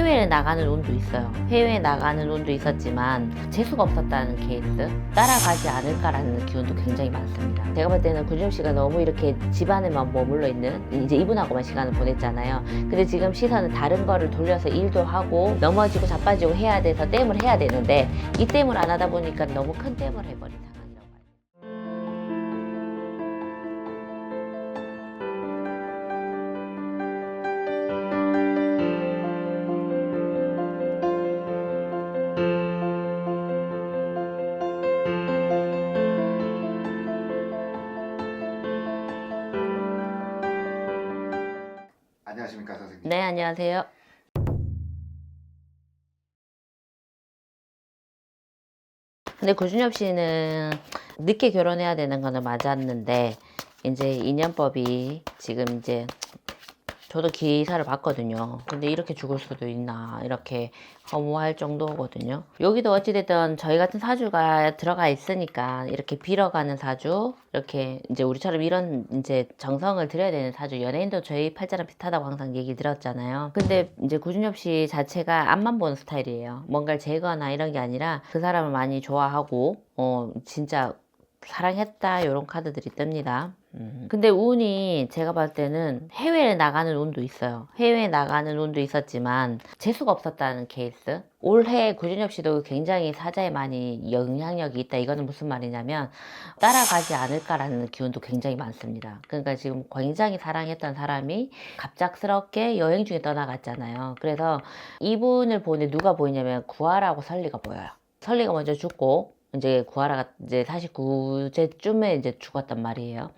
해외에 나가는 운도 있어요. 해외에 나가는 운도 있었지만 재수가 없었다는 케이스, 따라가지 않을까라는 기운도 굉장히 많습니다. 제가 볼 때는 구준엽 씨가 너무 이렇게 집안에만 머물러 있는 이제 이분하고만 시간을 보냈잖아요. 근데 지금 시선은 다른 거를 돌려서 일도 하고 넘어지고 자빠지고 해야 돼서 댐을 해야 되는데 이 댐을 안 하다 보니까 너무 큰 댐을 해버린 상 네, 안녕하세요. 근데 구준엽 씨는 늦게 결혼해야 되는 거는 맞았는데 이제 인연법이 지금 이제 저도 기사를 봤거든요. 근데 이렇게 죽을 수도 있나 이렇게 허무할 정도거든요. 여기도 어찌됐든 저희 같은 사주가 들어가 있으니까 이렇게 빌어가는 사주 이렇게 이제 우리처럼 이런 이제 정성을 들여야 되는 사주 연예인도 저희 팔자랑 비슷하다고 항상 얘기 들었잖아요. 근데 이제 구준엽 씨 자체가 앞만 보는 스타일이에요. 뭔가를 제거나 이런 게 아니라 그 사람을 많이 좋아하고 어 진짜 사랑했다 이런 카드들이 뜹니다. 음. 근데 운이 제가 봤을 때는 해외에 나가는 운도 있어요. 해외에 나가는 운도 있었지만 재수가 없었다는 케이스. 올해 구준엽 씨도 굉장히 사자에 많이 영향력이 있다. 이거는 무슨 말이냐면 따라가지 않을까라는 기운도 굉장히 많습니다. 그러니까 지금 굉장히 사랑했던 사람이 갑작스럽게 여행 중에 떠나갔잖아요. 그래서 이분을 보는데 누가 보이냐면 구하라고 설리가 보여요. 설리가 먼저 죽고 이제 구하라가 이제 49제쯤에 이제 죽었단 말이에요.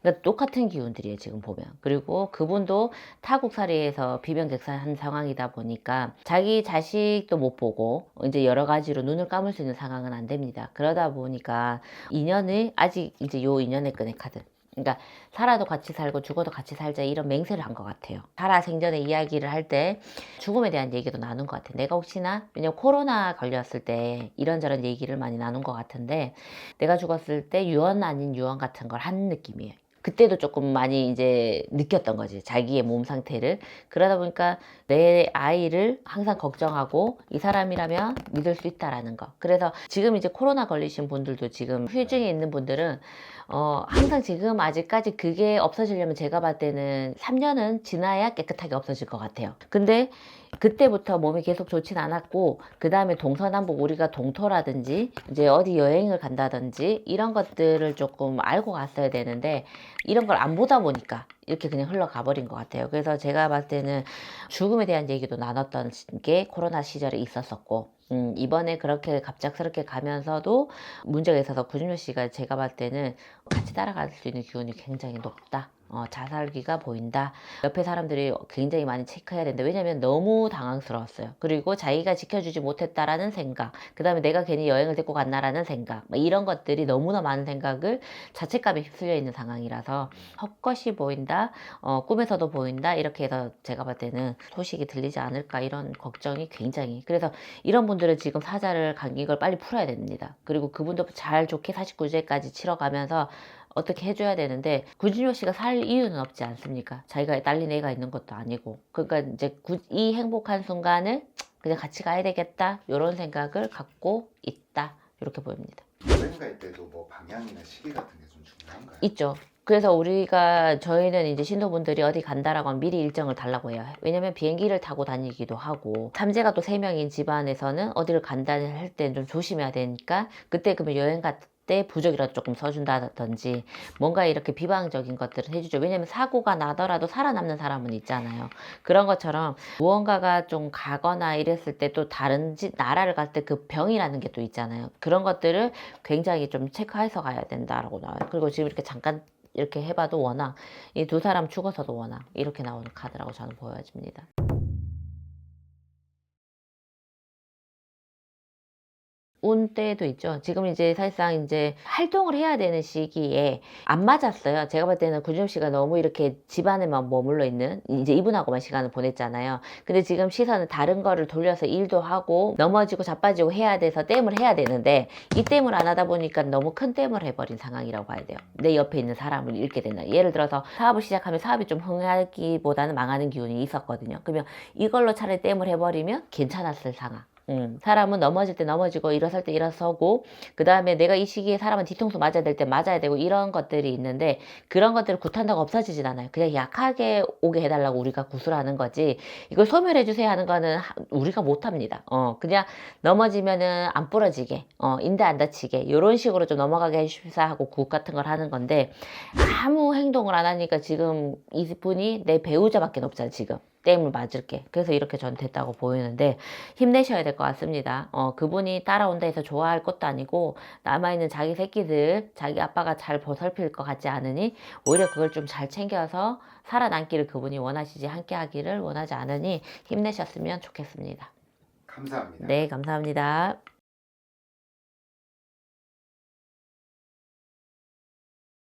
그러니까 똑같은 기운들이에요, 지금 보면. 그리고 그분도 타국살이에서 비변객사한 상황이다 보니까 자기 자식도 못 보고 이제 여러 가지로 눈을 감을 수 있는 상황은 안 됩니다. 그러다 보니까 인연을 아직 이제 요 인연의 끈의 카드. 그러니까 살아도 같이 살고 죽어도 같이 살자 이런 맹세를 한 것 같아요. 살아 생전에 이야기를 할 때 죽음에 대한 얘기도 나눈 것 같아요. 내가 혹시나 왜냐면 코로나 걸렸을 때 이런저런 얘기를 많이 나눈 것 같은데 내가 죽었을 때 유언 아닌 유언 같은 걸 한 느낌이에요. 그때도 조금 많이 이제 느꼈던 거지. 자기의 몸 상태를. 그러다 보니까 내 아이를 항상 걱정하고 이 사람이라면 믿을 수 있다라는 거. 그래서 지금 이제 코로나 걸리신 분들도 지금 휴중에 있는 분들은 어, 항상 지금 아직까지 그게 없어지려면 제가 봤을 때는 3년은 지나야 깨끗하게 없어질 것 같아요. 근데 그때부터 몸이 계속 좋진 않았고, 그 다음에 동서남북 우리가 동토라든지, 이제 어디 여행을 간다든지, 이런 것들을 조금 알고 갔어야 되는데, 이런 걸 안 보다 보니까 이렇게 그냥 흘러가 버린 것 같아요. 그래서 제가 봤을 때는 죽음에 대한 얘기도 나눴던 게 코로나 시절에 있었었고, 음, 이번에 그렇게 갑작스럽게 가면서도 문제가 있어서 구준효 씨가 제가 봤을 때는 같이 따라갈 수 있는 기운이 굉장히 높다. 어, 자살기가 보인다. 옆에 사람들이 굉장히 많이 체크해야 된다. 왜냐면 너무 당황스러웠어요. 그리고 자기가 지켜주지 못했다라는 생각, 그 다음에 내가 괜히 여행을 데리고 갔나라는 생각, 뭐 이런 것들이 너무나 많은 생각을 자책감에 휩쓸려 있는 상황이라서 헛것이 보인다, 어, 꿈에서도 보인다, 이렇게 해서 제가 봤을 때는 소식이 들리지 않을까 이런 걱정이 굉장히. 그래서 이런 분들은 지금 사자를 감긴 걸 빨리 풀어야 됩니다. 그리고 그분도 잘 좋게 49제까지 치러가면서 어떻게 해줘야 되는데 구준효 씨가 살 이유는 없지 않습니까? 자기가 딸린 애가 있는 것도 아니고 그러니까 이제 구- 이 행복한 순간을 그냥 같이 가야 되겠다 이런 생각을 갖고 있다 이렇게 보입니다. 여행 갈 때도 뭐 방향이나 시기 같은 게 좀 중요한가요? 있죠. 그래서 우리가 저희는 이제 신도분들이 어디 간다라고 하면 미리 일정을 달라고 해요. 왜냐면 비행기를 타고 다니기도 하고 삼재가 또 세 명인 집안에서는 어디를 간다는 할 때는 좀 조심해야 되니까 그때 그러면 여행 갈 때 부적이라도 조금 써준다든지 뭔가 이렇게 비방적인 것들을 해주죠. 왜냐면 사고가 나더라도 살아남는 사람은 있잖아요. 그런 것처럼 무언가가 좀 가거나 이랬을 때 또 다른 지- 나라를 갈 때 그 병이라는 게 또 있잖아요. 그런 것들을 굉장히 좀 체크해서 가야 된다라고 나와요. 그리고 지금 이렇게 잠깐 이렇게 해봐도 워낙 이 두 사람 죽어서도 워낙 이렇게 나오는 카드라고 저는 보여집니다. 온 때도 있죠. 지금 이제 사실상 이제 활동을 해야 되는 시기에 안 맞았어요. 제가 볼 때는 구준엽 씨가 너무 이렇게 집안에만 머물러 있는 이제 이분하고만 시간을 보냈잖아요. 근데 지금 시선은 다른 거를 돌려서 일도 하고 넘어지고 자빠지고 해야 돼서 댐을 해야 되는데 이 댐을 안 하다 보니까 너무 큰 댐을 해버린 상황이라고 봐야 돼요. 내 옆에 있는 사람을 잃게 된다. 예를 들어서 사업을 시작하면 사업이 좀 흥하기보다는 망하는 기운이 있었거든요. 그러면 이걸로 차라리 댐을 해버리면 괜찮았을 상황. 음, 사람은 넘어질 때 넘어지고 일어설 때 일어서고 그 다음에 내가 이 시기에 사람은 뒤통수 맞아야 될 때 맞아야 되고 이런 것들이 있는데 그런 것들을 굿한다고 없어지진 않아요. 그냥 약하게 오게 해달라고 우리가 구술하는 거지 이걸 소멸해 주세요 하는 거는 하- 우리가 못합니다. 어 그냥 넘어지면은 안 부러지게 어 인대 안 다치게 이런 식으로 좀 넘어가게 해주십사 하고 굿 같은 걸 하는 건데 아무 행동을 안 하니까 지금 이분이 내 배우자밖에 없잖아 지금. 땜을 맞을게. 그래서 이렇게 전 됐다고 보이는데 힘내셔야 될 것 같습니다. 어, 그분이 따라온다 해서 좋아할 것도 아니고 남아있는 자기 새끼들, 자기 아빠가 잘 보살필 것 같지 않으니 오히려 그걸 좀 잘 챙겨서 살아남기를 그분이 원하시지 함께 하기를 원하지 않으니 힘내셨으면 좋겠습니다. 감사합니다. 네, 감사합니다.